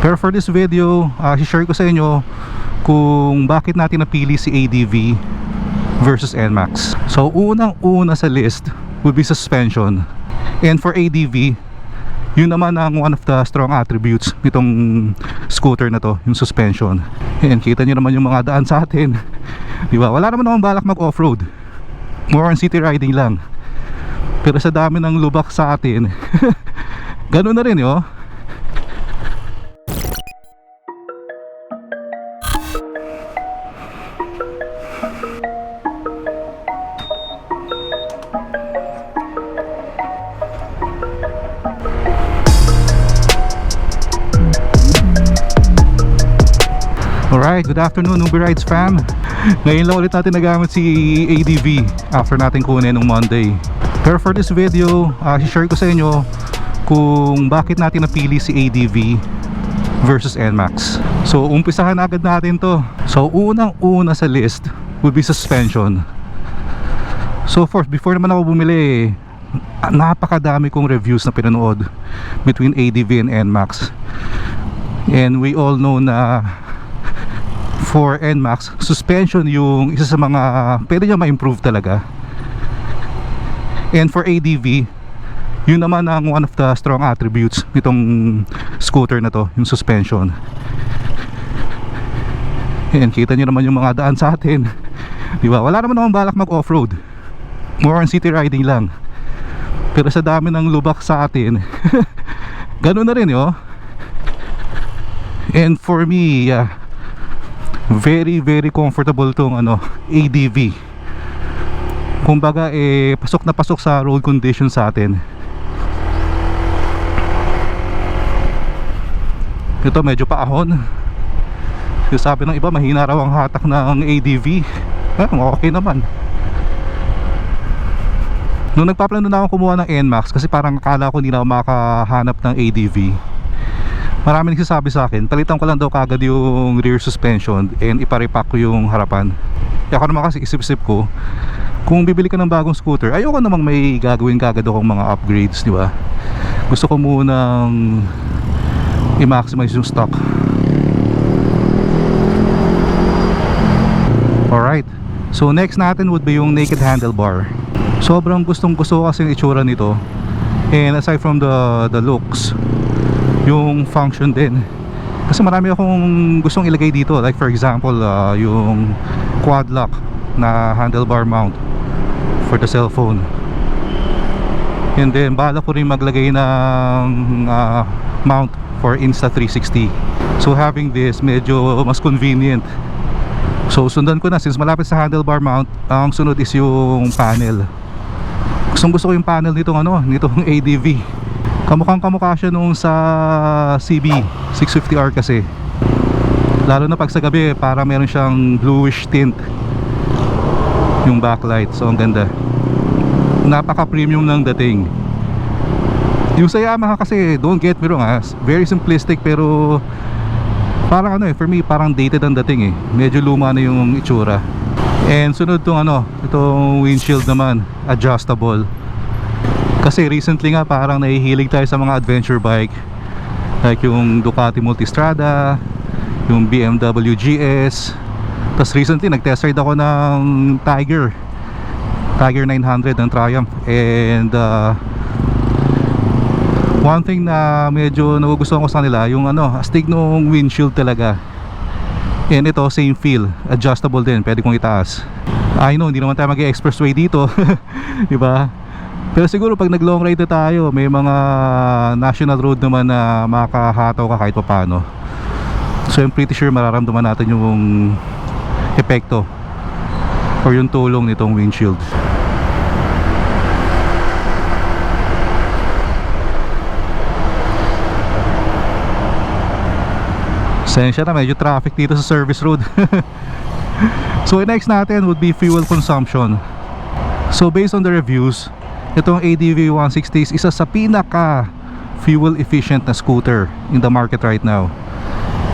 Pero for this video, uh, share ko sa inyo kung bakit natin napili si ADV versus NMAX. So unang-una sa list would be suspension. And for ADV, yun naman ang one of the strong attributes nitong scooter na to, yung suspension. And kita nyo naman yung mga daan sa atin. Di ba? Wala naman akong balak mag off-road. More on city riding lang. Pero sa dami ng lubak sa atin, ganun na rin, yo. Good afternoon Uber Rides fam. Ngayon lang ulit natin nagamit si ADV after natin kunin nung Monday. Pero for this video, uh, share ko sa inyo kung bakit natin napili si ADV versus NMAX So umpisahan agad natin to. So unang-una sa list would be suspension. So for, before naman ako bumili napakadami kong reviews na pinanood between ADV and NMAX and we all know na for NMAX suspension yung isa sa mga pwede niya ma-improve talaga. And for ADV yun naman ang one of the strong attributes nitong scooter na to yung suspension. And kita nyo naman yung mga daan sa atin. Di ba? Wala naman akong balak mag off-road more on city riding lang. Pero sa dami ng lubak sa atin ganun na rin yo and for me yeah, very very comfortable tong ano ADV kumbaga eh pasok na pasok sa road condition sa atin. Ito medyo paahon. Yung sabi ng iba mahina raw ang hatak ng ADV eh, okay naman. Nung nagpaplano na ako kumuha ng NMAX kasi parang akala ko hindi na makahanap ng ADV Marami nagsasabi sa akin, palitan ko lang daw kagad yung rear suspension and iparepack ko yung harapan. Kaya ako naman kasi isip-isip ko Kung bibili ka ng bagong scooter, ayoko namang may gagawin kagad akong mga upgrades, di ba? Gusto ko munang i-maximize yung stock. Alright, so next natin would be yung naked handlebar. Sobrang gustong gusto kasi yung itsura nito. And aside from the the looks yung function din. Kasi marami akong gustong ilagay dito. Like for example uh, yung quad lock na handlebar mount for the cellphone. And then bala ko rin maglagay ng uh, mount for Insta360 so having this medyo mas convenient. So sundan ko na. Since malapit sa handlebar mount ang sunod is yung panel. Gustong gusto ko yung panel nitong ano nitong ADV kamukhang kamukha siya nung sa CB 650R kasi. Lalo na pag sa gabi para meron siyang bluish tint. Yung backlight so ang ganda. Napaka premium ng dating. Yung sa Yamaha kasi don't get me wrong ha very simplistic pero parang ano eh for me parang dated ang dating eh. Medyo luma na yung itsura. And sunod tong ano, itong windshield naman, adjustable. Kasi recently nga parang nahihilig tayo sa mga adventure bike. Like yung Ducati Multistrada, yung BMW GS. Tapos recently nag-test ride ako ng Tiger. Tiger 900 ng Triumph. And uh, one thing na medyo nagugustuhan ko sa kanila, yung ano, astig nung windshield talaga. And ito, same feel. Adjustable din. Pwede kong itaas. I know, hindi naman tayo mag-expressway dito. di ba? Pero siguro pag nag-long ride na tayo, may mga national road naman na makahataw ka kahit pa paano. So I'm pretty sure mararamdaman natin yung epekto or yung tulong nitong windshield. Sensya na medyo traffic dito sa service road So next natin would be fuel consumption So based on the reviews Itong ADV 160 is isa sa pinaka fuel efficient na scooter in the market right now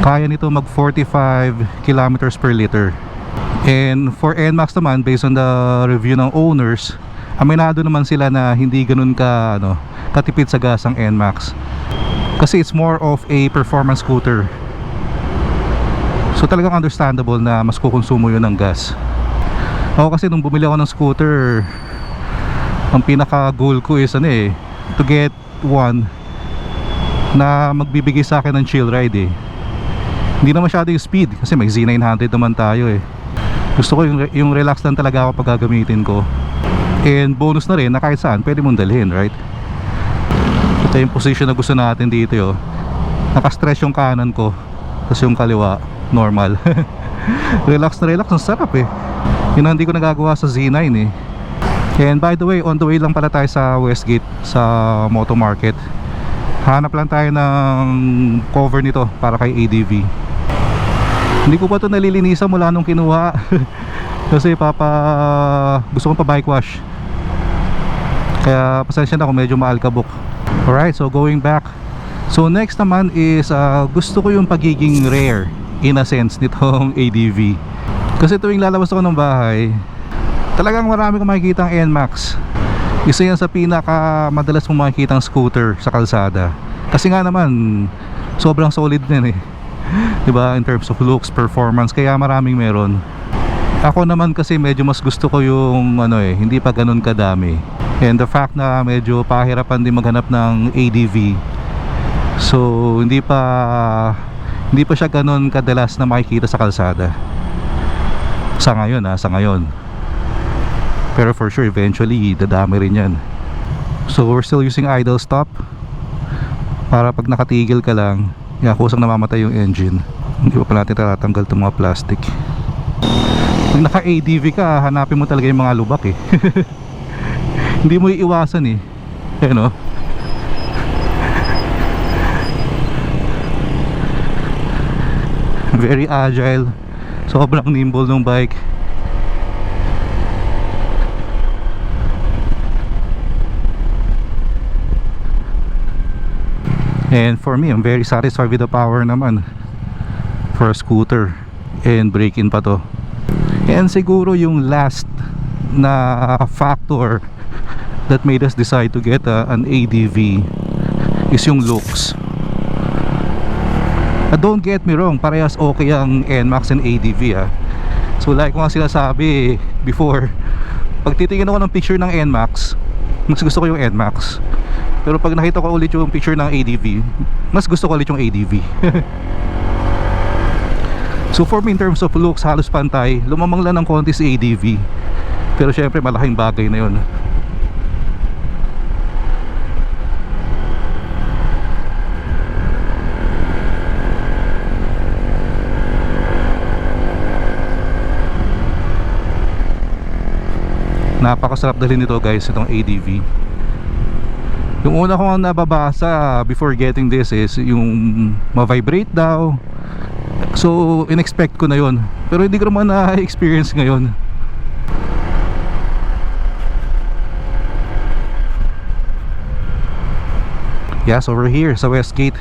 Kaya nito mag 45 kilometers per liter And for NMAX naman based on the review ng owners Aminado naman sila na hindi ganun ka ano, katipid sa gas ang NMAX Kasi it's more of a performance scooter. So talagang understandable na mas kukonsumo yun ng gas. Ako kasi nung bumili ako ng scooter, ang pinaka goal ko is ano eh, to get one na magbibigay sa akin ng chill ride eh. Hindi na masyado yung speed kasi may Z900 naman tayo eh. Gusto ko yung, yung relax lang talaga ako pag gagamitin ko. And bonus na rin na kahit saan pwede mong dalhin, right? Ito yung position na gusto natin dito yo. Naka-stretch yung kanan ko. Tapos yung kaliwa, normal. relax na relax, ang sarap eh. Yun ang hindi ko nagagawa sa Z9 eh. And by the way, on the way lang pala tayo sa Westgate sa Moto Market. Hanap lang tayo ng cover nito para kay ADV. Hindi ko pa ito nalilinisan mula nung kinuha. Kasi papa gusto kong pa bike wash. Kaya pasensya na kung medyo maalkabok. Alright, so going back. So next naman is uh, gusto ko yung pagiging rare in a sense nitong ADV. Kasi tuwing lalabas ako ng bahay, talagang marami kong makikita ang NMAX. Isa yan sa pinaka madalas mong makikita scooter sa kalsada. Kasi nga naman, sobrang solid din eh. ba in terms of looks, performance, kaya maraming meron. Ako naman kasi medyo mas gusto ko yung ano eh, hindi pa ganun kadami. And the fact na medyo pahirapan din maghanap ng ADV. So, hindi pa hindi pa siya ganun kadalas na makikita sa kalsada. Sa ngayon ha, sa ngayon. Pero for sure eventually dadami rin 'yan. So, we're still using idle stop para pag nakatigil ka lang, yeah, kusang namamatay yung engine. Hindi pa pa natin tatatanggal itong mga plastic. Pag naka-ADV ka, hanapin mo talaga yung mga lubak eh. Hindi mo iiwasan eh. Ayan o. Very agile. Sobrang nimble ng bike. And for me, I'm very satisfied with the power naman for a scooter and break-in pa to. And siguro yung last na factor that made us decide to get a, an ADV is yung looks. Uh, don't get me wrong, parehas okay ang NMAX and ADV ah. So like ko nga sinasabi before, pag titingin ako ng picture ng NMAX, mas gusto ko yung NMAX. Pero pag nakita ko ulit yung picture ng ADV, mas gusto ko ulit yung ADV. so for me in terms of looks, halos pantay. Lumamang lang ng konti si ADV. Pero syempre malaking bagay na yun. Napakasarap dalhin nito guys, itong ADV. Yung una kong nababasa before getting this is yung ma-vibrate daw. So, in-expect ko na yon Pero hindi ko naman na-experience ngayon. Yes, over here sa Westgate.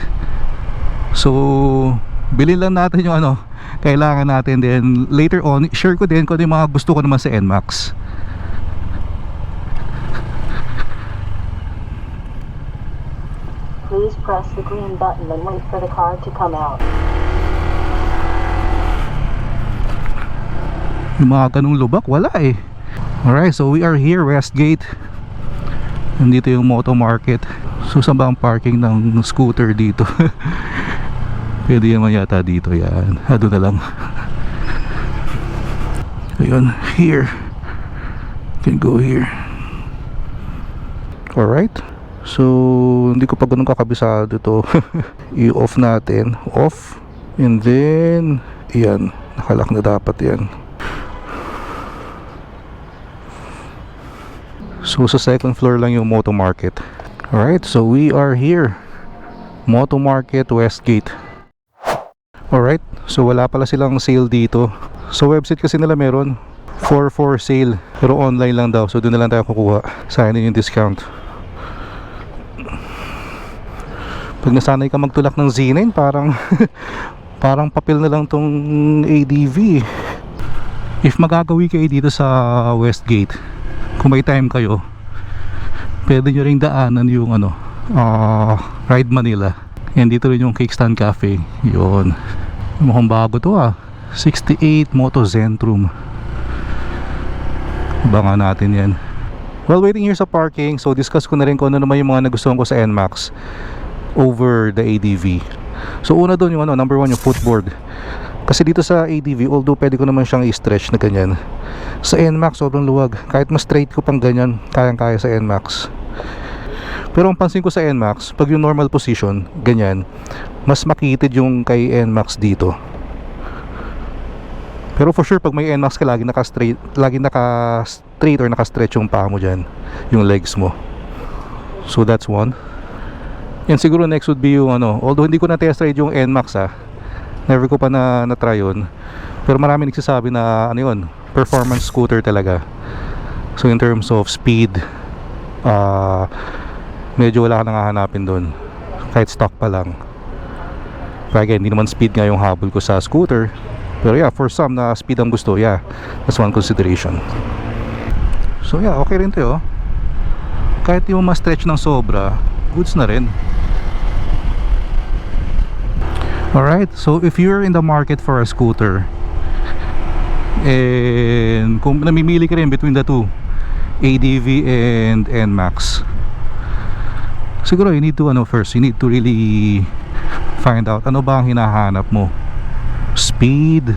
So, bilhin lang natin yung ano, kailangan natin then later on, share ko din kung ano yung mga gusto ko naman sa NMAX. Please press the green button and wait for the car to come out. Yung mga ganung lubak, wala eh. Alright, so we are here, Westgate. Nandito yung Moto Market. So saan ba ang parking ng scooter dito? Pwede naman yata dito yan. Ah, na lang. Ayun, here. Can go here. Alright. So, hindi ko pa ganun kakabisado to. I-off natin. Off. And then, yan. Nakalak na dapat yan. So sa second floor lang yung Moto Market. Alright, so we are here. Moto Market Westgate. Alright, so wala pala silang sale dito. Sa website kasi nila meron 4 for sale. Pero online lang daw. So doon na lang tayo kukuha. Sayang din yung discount. Pag nasanay ka magtulak ng Z9, parang parang papel na lang tong ADV. If magagawi kayo dito sa Westgate, kung may time kayo pwede nyo ring daanan yung ano uh, Ride Manila Yan dito rin yung Kickstand Cafe. Yun. Mukhang bago to ah. 68 Moto Zentrum. Abangan natin yan. While waiting here sa parking, so discuss ko na rin kung ano naman yung mga nagustuhan ko sa NMAX over the ADV. So una doon yung ano, number one yung footboard. Kasi dito sa ADV, although pwede ko naman siyang i-stretch na ganyan. Sa NMAX, sobrang luwag. Kahit mas straight ko pang ganyan, kayang-kaya sa NMAX. Pero ang pansin ko sa NMAX, pag yung normal position, ganyan, mas makitid yung kay NMAX dito. Pero for sure, pag may NMAX ka, lagi naka-straight, lagi naka-straight or naka-stretch yung paa mo dyan, yung legs mo. So that's one. Yan siguro next would be yung ano, although hindi ko na test ride yung NMAX ah. Never ko pa na na-try yun. Pero marami nagsasabi na ano yun, performance scooter talaga. So in terms of speed, ah medyo wala ka nang hahanapin doon. Kahit stock pa lang. Pero again, hindi naman speed nga yung habol ko sa scooter. Pero yeah, for some na speed ang gusto, yeah, that's one consideration. So yeah, okay rin to oh. Kahit yung ma-stretch ng sobra, goods na rin. Alright, so if you're in the market for a scooter, and kung namimili ka rin between the two, ADV and NMAX, siguro you need to ano first, you need to really find out ano ba ang hinahanap mo. Speed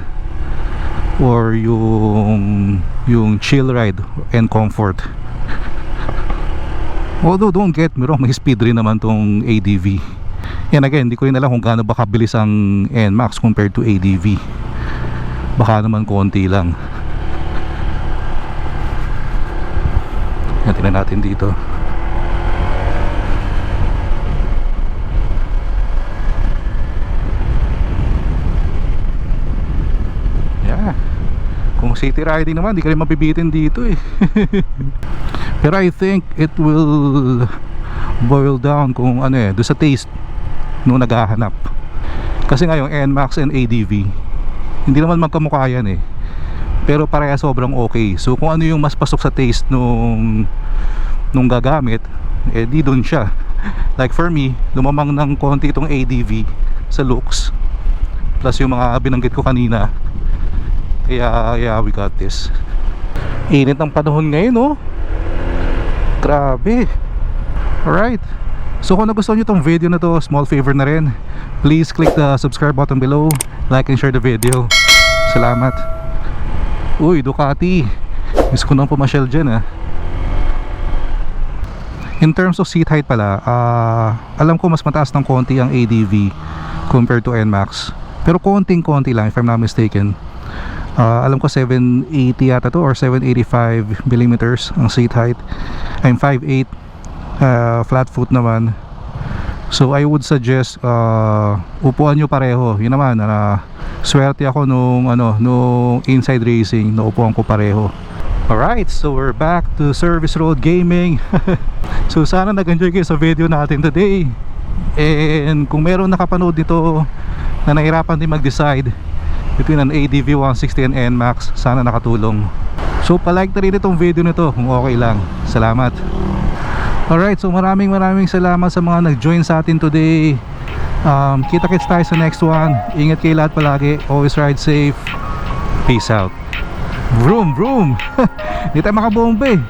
or yung yung chill ride and comfort. Although don't get me wrong, may speed rin naman tong ADV. And again, hindi ko rin alam kung gaano ba kabilis ang NMAX compared to ADV. Baka naman konti lang. Tingnan natin dito. Yeah. Kung city riding naman, di ka rin mabibitin dito eh. Pero I think it will boil down kung ano eh, do sa taste nung naghahanap. Kasi nga yung NMAX and ADV, hindi naman magkamukha yan eh. Pero pareha sobrang okay. So kung ano yung mas pasok sa taste nung nung gagamit, eh di doon siya. Like for me, lumamang ng konti itong ADV sa looks. Plus yung mga binanggit ko kanina. Kaya, yeah, we got this. Init ng panahon ngayon, oh. Grabe. Alright. So kung nagustuhan nyo itong video na to, small favor na rin. Please click the subscribe button below. Like and share the video. Salamat. Uy, Ducati. Miss ko nang pumasyal dyan ah. In terms of seat height pala, ah, alam ko mas mataas ng konti ang ADV compared to NMAX. Pero konting-konti lang if I'm not mistaken. Ah, alam ko 780 yata to or 785 millimeters ang seat height. I'm 5'8 uh, flat foot naman. So I would suggest uh, upuan nyo pareho. Yun naman, uh, swerte ako nung ano, nung inside racing, naupuan ko pareho. Alright, so we're back to Service Road Gaming. so sana nag-enjoy kayo sa video natin today. And kung meron nakapanood nito na nahirapan din mag-decide between an ADV 160 and NMAX, sana nakatulong. So palike na rin itong video nito kung okay lang. Salamat. Alright, so maraming maraming salamat sa mga nag-join sa atin today. Um, kita-kits tayo sa next one. Ingat kayo lahat palagi. Always ride safe. Peace out. Vroom, vroom. Hindi tayo makabomba eh.